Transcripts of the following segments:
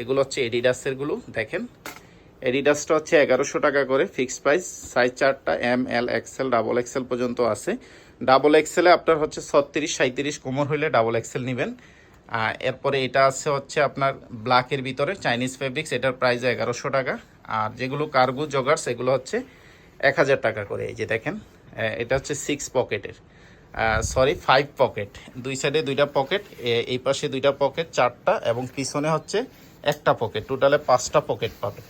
এগুলো হচ্ছে এডিডাসেরগুলো দেখেন। এডিডাসটা হচ্ছে এগারোশো টাকা করে ফিক্সড প্রাইস সাইজ চারটা M L XL double XL পর্যন্ত আছে। ডাবল এক্সেলে আপনার হচ্ছে ছত্রিশ সাঁত্রিশ কোমর হইলে ডাবল এক্সেল নেবেন। এরপরে এটা আছে হচ্ছে আপনার ব্ল্যাকের ভিতরে চাইনিজ ফেব্রিক্স এটার প্রাইস এগারোশো টাকা। আর যেগুলো কার্গো জগার্স এগুলো হচ্ছে এক হাজার টাকা করে, এই যে দেখেন। এটা হচ্ছে সিক্স পকেটের সরি ফাইভ পকেট দুই সাইডে দুইটা পকেট এই পাশে দুইটা পকেট চারটা, এবং পিছনে হচ্ছে একটা পকেট টোটালে পাঁচটা পকেট পাবে।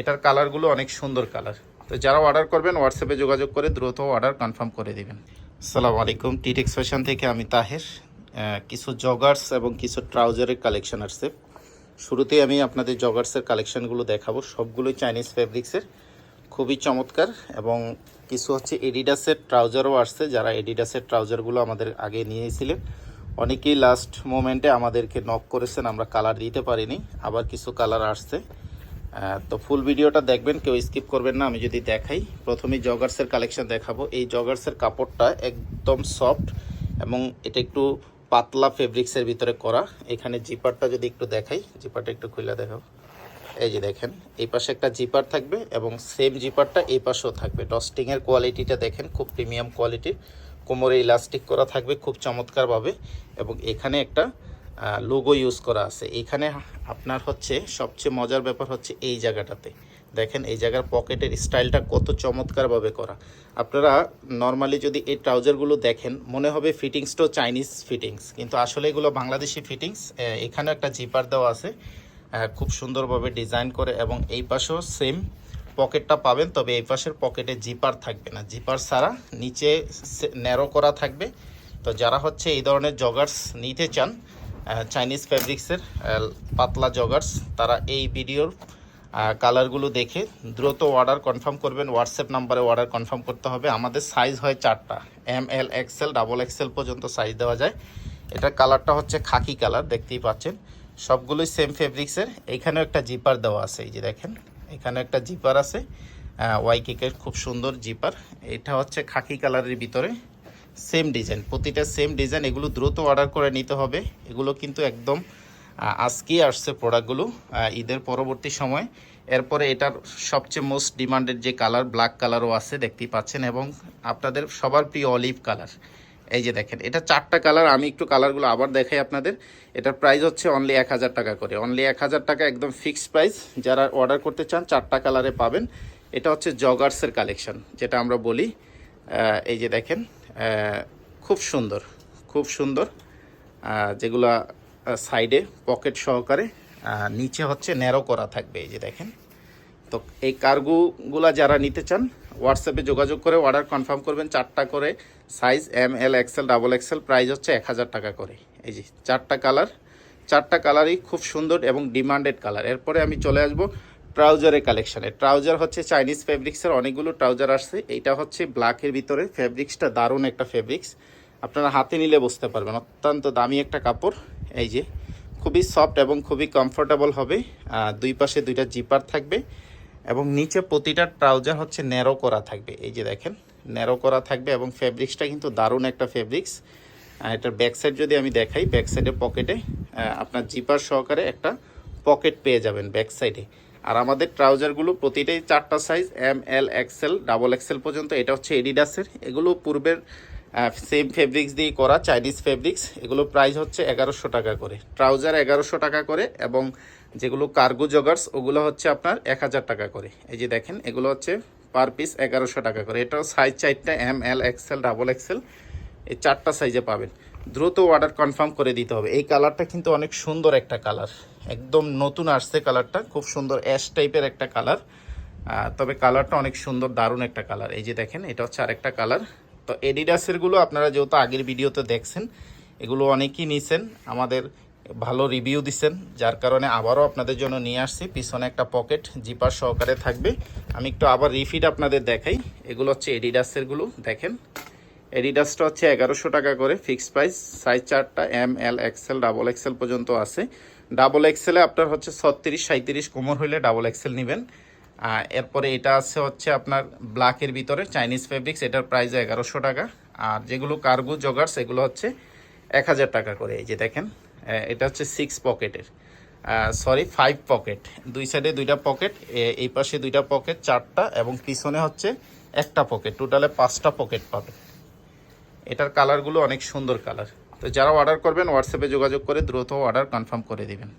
এটার কালারগুলো অনেক সুন্দর কালার তো যারা অর্ডার করবেন হোয়াটসঅ্যাপে যোগাযোগ করে দ্রুত অর্ডার কনফার্ম করে দিবেন। আসসালামু আলাইকুম টিটেক্স ফ্যাশন থেকে আমি তাহের। কিছু জগার্স এবং কিছু ট্রাউজারের কালেকশন আসছে। শুরুতেই আমি আপনাদের জগার্সের কালেকশানগুলো দেখাবো। সবগুলোই চাইনিজ ফেব্রিক্সের খুবই চমৎকার এবং কিছু হচ্ছে এডিডাসের ট্রাউজারও আসছে। যারা এডিডাসের ট্রাউজারগুলো আমাদের আগে নিয়েছিলেন অনেকেই লাস্ট মোমেন্টে আমাদেরকে নক করেছেন, আমরা কালার দিতে পারিনি, আবার কিছু কালার আসছে। তো ফুল ভিডিওটা দেখবেন, কেউ স্কিপ করবেন না, আমি যদি দেখাই। প্রথমে জগার্সের কালেকশন দেখাবো। এই জগার্সের কাপড়টা একদম সফট এবং এটা একটু পাতলা ফেব্রিক্সের ভিতরে করা। এখানে জিপারটা যদি একটু দেখাই জিপারটা একটু খুলে দেখাও। এই যে দেখেন, এই পাশে একটা জিপার থাকবে এবং সেম জিপারটা এই পাশেও থাকবে। ডস্টিংয়ের কোয়ালিটিটা দেখেন, খুব প্রিমিয়াম কোয়ালিটির কোমরে ইলাস্টিক করা থাকবে খুব চমৎকারভাবে এবং এখানে একটা লোগো ইউজ করা আছে। এখানে আপনার হচ্ছে সবচেয়ে মজার ব্যাপার হচ্ছে এই জায়গাটাতে। দেখেন এই জায়গার পকেটের স্টাইলটা কত চমৎকারভাবে করা। আপনারা নর্মালি যদি এই ট্রাউজারগুলো দেখেন, মনে হবে ফিটিংসটাও চাইনিজ ফিটিংস কিন্তু আসলে এগুলো বাংলাদেশি ফিটিংস এখানে একটা জিপার দেওয়া আছে খুব সুন্দরভাবে ডিজাইন করে এবং এই পাশেও সেম পকেটটা পাবেন, তবে এই পাশের পকেটে জিপার থাকবে না। জিপার ছাড়া নিচে ন্যারো করা থাকবে। তো যারা হচ্ছে এই ধরনের জগার্স নিতে চান চাইনিজ ফ্যাব্রিক্সের পাতলা জগার্স তারা এই ভিডিওর কালারগুলো দেখে দ্রুত অর্ডার কনফার্ম করবেন। হোয়াটসঅ্যাপ নাম্বারে অর্ডার কনফার্ম করতে হবে। আমাদের সাইজ হয় চারটা। M L XL double XL পর্যন্ত সাইজ দেওয়া যায়। এটার কালারটা হচ্ছে খাকি কালার দেখতেই পাচ্ছেন। সবগুলোই সেম ফেব্রিক্সের এইখানেও একটা জিপার দেওয়া আছে, এই যে দেখেন। এখানে একটা জিপার আছে ওয়াই কেকের খুব সুন্দর জিপার। এটা হচ্ছে খাকি কালারের ভিতরে। সেম ডিজাইন প্রতিটা সেম ডিজাইন এগুলো দ্রুত অর্ডার করে নিতে হবে। এগুলো কিন্তু একদম আজকেই আসছে প্রোডাক্টগুলো ঈদের পরবর্তী সময়। এরপরে এটার সবচেয়ে মোস্ট ডিমান্ডেড যে কালার ব্ল্যাক কালারও আছে দেখতেই পাচ্ছেন। এবং আপনাদের সবার প্রিয় অলিভ কালার এই যে দেখেন, এটা চারটা কালার, আমি একটু কালারগুলো আবার দেখাই আপনাদের। এটার প্রাইস হচ্ছে অনলি এক হাজার টাকা করে। অনলি এক হাজার টাকা একদম ফিক্সড প্রাইস যারা অর্ডার করতে চান, চারটা কালারে পাবেন। এটা হচ্ছে জগার্সের কালেকশন যেটা আমরা বলি। এই যে দেখেন খুব সুন্দর খুব সুন্দর। যেগুলা সাইডে পকেট সহকারে নিচে হচ্ছে ন্যারো করা থাকবে। এই যে দেখেন তো এই কার্গোগুলা যারা নিতে চান হোয়াটসঅ্যাপে যোগাযোগ করে অর্ডার কনফার্ম করবেন, চারটা করে size M L XL double XL price হচ্ছে এক হাজার টাকা করে। এই যে চারটা কালার চারটা কালারই খুব সুন্দর এবং ডিমান্ডেড কালার এরপরে আমি চলে আসব ট্রাউজারের কালেকশানে ট্রাউজার হচ্ছে চাইনিজ ফেব্রিক্সের অনেকগুলো ট্রাউজার আসছে। এইটা হচ্ছে ব্ল্যাকের ভিতরে। ফেব্রিক্সটা দারুণ একটা ফেব্রিক্স আপনারা হাতে নিলে বুঝতে পারবেন, অত্যন্ত দামি একটা কাপড়। এই যে খুবই সফট এবং খুবই কমফোর্টেবল হবে। দুই পাশে দুইটা জিপার থাকবে। এবং নিচে প্রতিটা ট্রাউজার হচ্ছে ন্যারো করা থাকবে। এই যে দেখেন, ন্যারো করা থাকবে এবং ফেব্রিক্সটা কিন্তু দারুণ একটা ফেব্রিক্স। এটার ব্যাক সাইড যদি আমি দেখাই ব্যাক সাইডে পকেটে আপনার জিপার সহকারে একটা পকেট পেয়ে যাবেন ব্যাক সাইডে আর আমাদের ট্রাউজারগুলো প্রতিটাই চারটা size M L XL double XL পর্যন্ত, এটা হচ্ছে এডিডাসের এগুলো পূর্বের সেম ফেব্রিক্স দিয়ে করা চাইনিজ ফেব্রিক্স এগুলো প্রাইস হচ্ছে এগারোশো টাকা করে। ট্রাউজার এগারোশো টাকা করে এবং যেগুলো কার্গো জগার্স ওগুলো হচ্ছে আপনার এক হাজার টাকা করে। এই যে দেখেন, এগুলো হচ্ছে পার পিস এগারোশো টাকা করে। এটাও সাইজ চারটা M L XL double XL এই চারটা সাইজে পাবেন। দ্রুত অর্ডার কনফার্ম করে দিতে হবে। এই কালারটা কিন্তু অনেক সুন্দর একটা কালার একদম নতুন আসছে কালারটা খুব সুন্দর অ্যাশ টাইপের একটা কালার তবে কালারটা অনেক সুন্দর, দারুণ একটা কালার এই যে দেখেন, এটা হচ্ছে আরেকটা কালার তো এডিডাসেরগুলো আপনারা যেহেতু আগের ভিডিওতে দেখছেন, এগুলো অনেকেই নিছেন, আমাদের ভালো রিভিউ দিছেন, যার কারণে আবারও আপনাদের জন্য নিয়ে আসছি। পিছনে একটা পকেট জিপার সহকারে থাকবে। আমি একটু আবার রিফিট আপনাদের দেখাই। এগুলো হচ্ছে এডিডাসেরগুলো দেখেন। এডিডাসটা হচ্ছে এগারোশো টাকা করে ফিক্সড প্রাইস সাইজ চারটা M L XL double XL পর্যন্ত আছে। ডাবল এক্সেলে আপনার হচ্ছে ছত্রিশ সাঁত্রিশ কোমর হইলে ডাবল এক্সেল নেবেন। এরপরে এটা আছে হচ্ছে আপনার ব্ল্যাকের ভিতরে চাইনিজ ফেব্রিক্স, এটার প্রাইস এগারোশো টাকা। আর যেগুলো কার্গো জগার্স এগুলো হচ্ছে এক হাজার টাকা করে। এই যে দেখেন এটা হচ্ছে সিক্স পকেটের সরি ফাইভ পকেট দুই সাইডে দুইটা পকেট এই পাশে দুইটা পকেট চারটা, এবং পিছনে হচ্ছে একটা পকেট টোটালে পাঁচটা পকেট পাবে এটার কালারগুলো অনেক সুন্দর কালার তো যারা অর্ডার করবেন হোয়াটসঅ্যাপে যোগাযোগ করে দ্রুত অর্ডার কনফার্ম করে দিবেন।